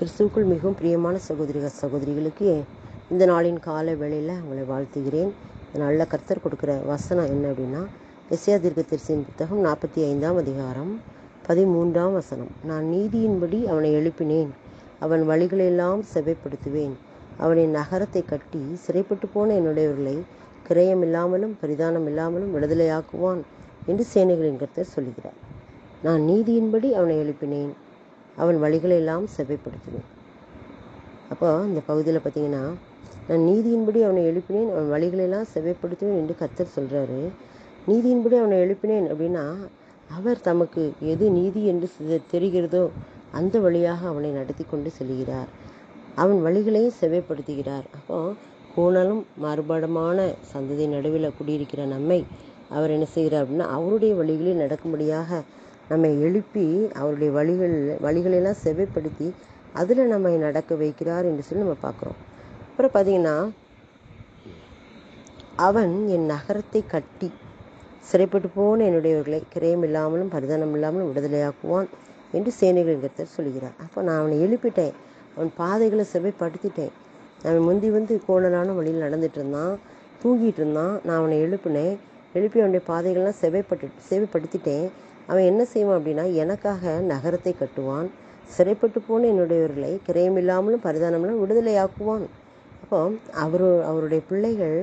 கிறிஸ்துவுக்குள் மிகவும் பிரியமான சகோதரிகள் சகோதரிகளுக்கு இந்த நாளின் கால வேளையில் உங்களை வாழ்த்துகிறேன். நல்ல கர்த்தர் கொடுக்குற வசனம் என்ன அப்படின்னா எஸ்யா தீர்க்கதரிசியின் புத்தகம் நாற்பத்தி ஐந்தாம் அதிகாரம் பதிமூன்றாம் வசனம். நான் நீதியின்படி அவனை எழுப்பினேன். அவன் வழிகளெல்லாம் செவைப்படுத்துவேன். அவனின் நகரத்தை கட்டி சிறைப்பட்டு போன என்னுடையவர்களை கிரயம் இல்லாமலும் பரிதானம் இல்லாமலும் விடுதலையாக்குவான் என்று சேனைகளின் கர்த்தர் சொல்லுகிறார். நான் நீதியின்படி அவனை எழுப்பினேன். அவன் வழிகளெல்லாம் செவைப்படுத்துவேன் அப்போ இந்த பகுதியில் பார்த்தீங்கன்னா நான் நீதியின்படி அவனை எழுப்பினேன் அவன் வழிகளெல்லாம் செவைப்படுத்துவேன் என்று கத்தர் சொல்கிறாரு நீதியின்படி அவனை எழுப்பினேன் அப்படின்னா அவர் தமக்கு எது நீதி என்று தெரிகிறதோ அந்த வழியாக அவனை நடத்தி கொண்டு செல்கிறார். அவன் வழிகளையும் செவைப்படுத்துகிறார் அப்போ கூணலும் மாறுபாடுமான சந்ததி நடுவில் குடியிருக்கிற நம்மை அவர் என்ன செய்கிறார் அப்படின்னா அவருடைய வழிகளில் நடக்கும்படியாக நம்மை எழுப்பி அவருடைய வழிகள் வழிகளெல்லாம் செவைப்படுத்தி அதில் நம்மை நடக்க வைக்கிறார் என்று சொல்லி நம்ம பார்க்குறோம். அப்புறம் பார்த்தீங்கன்னா அவன் என் நகரத்தை கட்டி சிறைப்பட்டு போன என்னுடையவர்களை கிரயம் இல்லாமலும் பரிதானம் இல்லாமலும் விடுதலையாக்குவான் என்று சேனைகளின் கர்த்தர் சொல்கிறார் அப்போ நான் அவனை எழுப்பிட்டேன். அவன் பாதைகளை செவைப்படுத்திட்டேன் அவன் முந்தி வந்து கோணலான வழியில் நடந்துட்டு இருந்தான் தூங்கிட்டு இருந்தான். நான் அவனை எழுப்பினேன். எழுப்பிய அவனுடைய பாதைகள்லாம் செவைப்பட்டு செவைப்படுத்திட்டேன். அவன் என்ன செய்வான் அப்படின்னா எனக்காக நகரத்தை கட்டுவான். சிறைப்பட்டு போன என்னுடையவர்களை கிரயமில்லாமலும் பரிதானமில்லாமலும் விடுதலையாக்குவான். அப்போ அவர் அவருடைய பிள்ளைகள்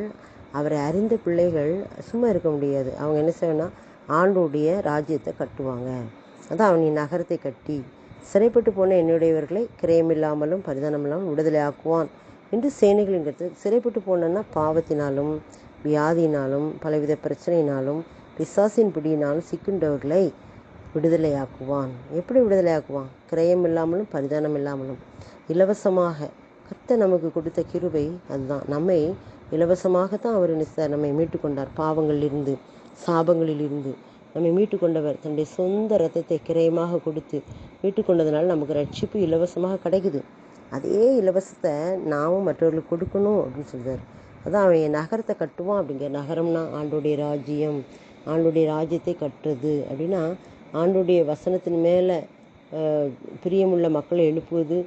அவரை அறிந்த பிள்ளைகள் சும்மா இருக்க முடியாது. அவங்க என்ன செய்யணும்னா ஆண்டோடைய ராஜ்யத்தை கட்டுவாங்க. அதான் அவன் நகரத்தை கட்டி சிறைப்பட்டு போன என்னுடையவர்களை கிரயமில்லாமலும் பரிதானமில்லாமலும் விடுதலை ஆக்குவான் என்று சேனைகளின் கருத்து. சிறைப்பட்டு போனேன்னா பாவத்தினாலும் வியாதியினாலும் பலவித பிரச்சனையினாலும் பிசாசின் பிடியினாலும் சிக்கின்றவர்களை விடுதலையாக்குவான். எப்படி விடுதலையாக்குவான்? கிரயம் இல்லாமலும் பரிதானம் இல்லாமலும். இலவசமாக. கர்த்தர் நமக்கு கொடுத்த கிருபை அதுதான். நம்மை இலவசமாகத்தான் அவர் என்ன நம்மை மீட்டு கொண்டார் பாவங்களிலிருந்து சாபங்களிலிருந்து. நம்மை மீட்டு கொண்டவர் தன்னுடைய சொந்த ரத்தத்தை கிரயமாக கொடுத்து மீட்டு கொண்டதுனால நமக்கு ரட்சிப்பு இலவசமாக கிடைக்குது. அதே இலவசத்தை நாமும் மற்றவர்களுக்கு கொடுக்கணும் அப்படின்னு சொல்கிறார் அதான் அவன் என் நகரத்தை கட்டுவான் அப்படிங்கிற நகரம்னா ஆண்டுடைய ராஜ்யம் ஆண்டுடைய ராஜ்யத்தை கட்டுறது அப்படின்னா ஆண்டுடைய வசனத்தின் மேலே பிரியமுள்ள மக்களை எழுப்புவது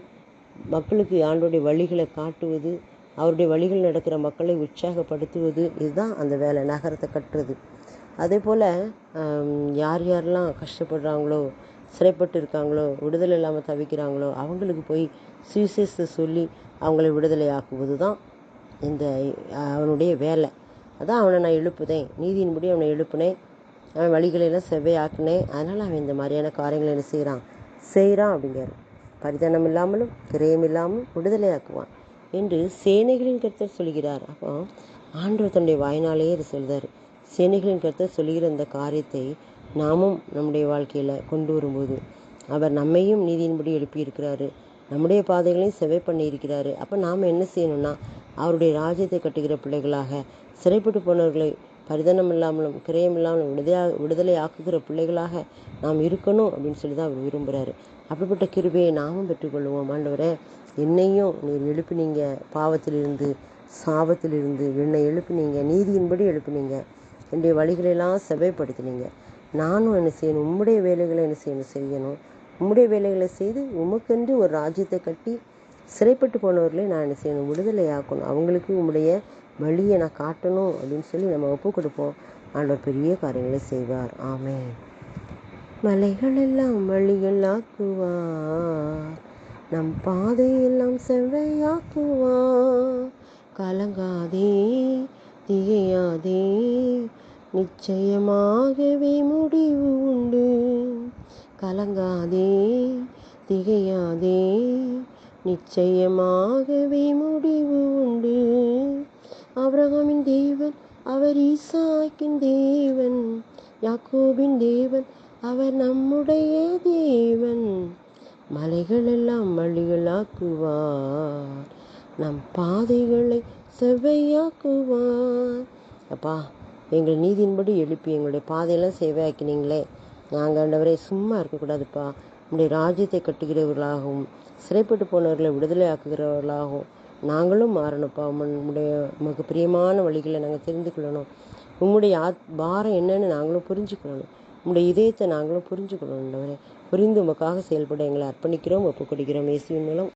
மக்களுக்கு ஆண்டுடைய வழிகளை காட்டுவது அவருடைய வழிகள் நடக்கிற மக்களை உற்சாகப்படுத்துவது இதுதான் அந்த வேலை நகரத்தை கட்டுறது. அதே போல் யார் யாரெல்லாம் கஷ்டப்படுறாங்களோ சிறைப்பட்டு இருக்காங்களோ விடுதலை இல்லாமல் தவிக்கிறாங்களோ அவங்களுக்கு போய் சுவிசேஷத்தை சொல்லி அவங்களை விடுதலை ஆக்குவது தான் இந்த அவனுடைய வேலை. அதான் அவனை நான் எழுப்புதேன். நீதியின்படி அவனை எழுப்புனேன். அவன் வழிகளையெல்லாம் செவ்வையாக்குனேன். அதனால் அவன் இந்த மாதிரியான காரியங்களை என்ன செய்கிறான் செய்கிறான் அப்படிங்கிறார். பரிதானம் இல்லாமலும் கிரயம் இல்லாமலும் விடுதலையாக்குவான் என்று சேனைகளின் கருத்தர் சொல்கிறார். அப்போ ஆண்டவர் தன்னுடைய வாய்னாலேயே இது சொல்கிறார் சேனைகளின் கருத்தர் சொல்லுகிற இந்த காரியத்தை நாமும் நம்முடைய வாழ்க்கையில் கொண்டு வரும்போது அவர் நம்மையும் நீதியின்படி எழுப்பியிருக்கிறாரு. நம்முடைய பாதைகளையும் செவை பண்ணி இருக்கிறாரு அப்போ நாம் என்ன செய்யணும்னா அவருடைய ராஜ்யத்தை கட்டுகிற பிள்ளைகளாக சிறைப்பட்டு போனவர்களை பரிதானம் இல்லாமலும் கிரயம் இல்லாமலும் விடுதலை விடுதலை ஆக்குகிற பிள்ளைகளாக நாம் இருக்கணும் அப்படின்னு சொல்லி தான் அவர் விரும்புகிறாரு அப்படிப்பட்ட கிருபையை நாமும் பெற்றுக்கொள்வோம். ஆண்டவரே என்னையும் நீர் எழுப்பினீங்க. பாவத்திலிருந்து சாபத்திலிருந்து என்னை எழுப்பினீங்க. நீதியின்படி எழுப்பினீங்க. என்னுடைய வழிகளெல்லாம் செவைப்படுத்தினீங்க நானும் என்ன செய்யணும்? உம்முடைய வேலைகளை என்ன செய்யணும்? செய்யணும். உம்முடைய வேலைகளை செய்து உமக்கென்று ஒரு ராஜ்யத்தை கட்டி சிறைப்பட்டு போனவர்களை நான் என்ன செய்யணும் விடுதலை ஆக்கணும் அவங்களுக்கு உங்களுடைய வழியை நான் காட்டணும் அப்படின்னு சொல்லி நம்ம ஒப்பு கொடுப்போம். ஆண்டவர் பெரிய காரியங்களை செய்வார். ஆமே மலைகளெல்லாம் வழிகள் ஆக்குவார் நம் பாதையெல்லாம் செவ்வையாக்குவார். கலங்காதே திகையாதே நிச்சயமாகவே முடிவு உண்டு. கலங்காதே திகையாதே நிச்சயமாகவே முடிவு உண்டு. அப்ரஹாமின் தேவன் அவர் ஈசாக்கின் தேவன். யாக்கோபின் தேவன் அவர் நம்முடைய தேவன். மலைகளெல்லாம் வழிகளாக்குவார் நம் பாதைகளை செவ்வையாக்குவார். அப்பா எங்கள் நீதியின்படி எழுப்பி எங்களுடைய பாதையெல்லாம் சேவையாக்கினீங்களே நாங்கள் ஆண்டவரே சும்மா இருக்கக்கூடாதுப்பா. நம்முடைய ராஜ்யத்தை கட்டுகிறவர்களாகவும் சிறைப்பட்டு போனவர்களை விடுதலை ஆக்குகிறவர்களாகவும் நாங்களும் மாறணும்ப்பா உம்முடைய உமக்கு பிரியமான வழிகளை நாங்கள் தெரிந்து கொள்ளணும். உம்முடைய ஆத் பாரம் என்னன்னு நாங்களும் புரிஞ்சுக்கொள்ளணும். உம்முடைய இதயத்தை நாங்களும் புரிஞ்சுக்கொள்ளணும். புரிந்து உமக்காக செயல்பட எங்களை அர்ப்பணிக்கிறோம் ஒப்புக் கொடுக்கிறோம் இயேசுவின் மூலம்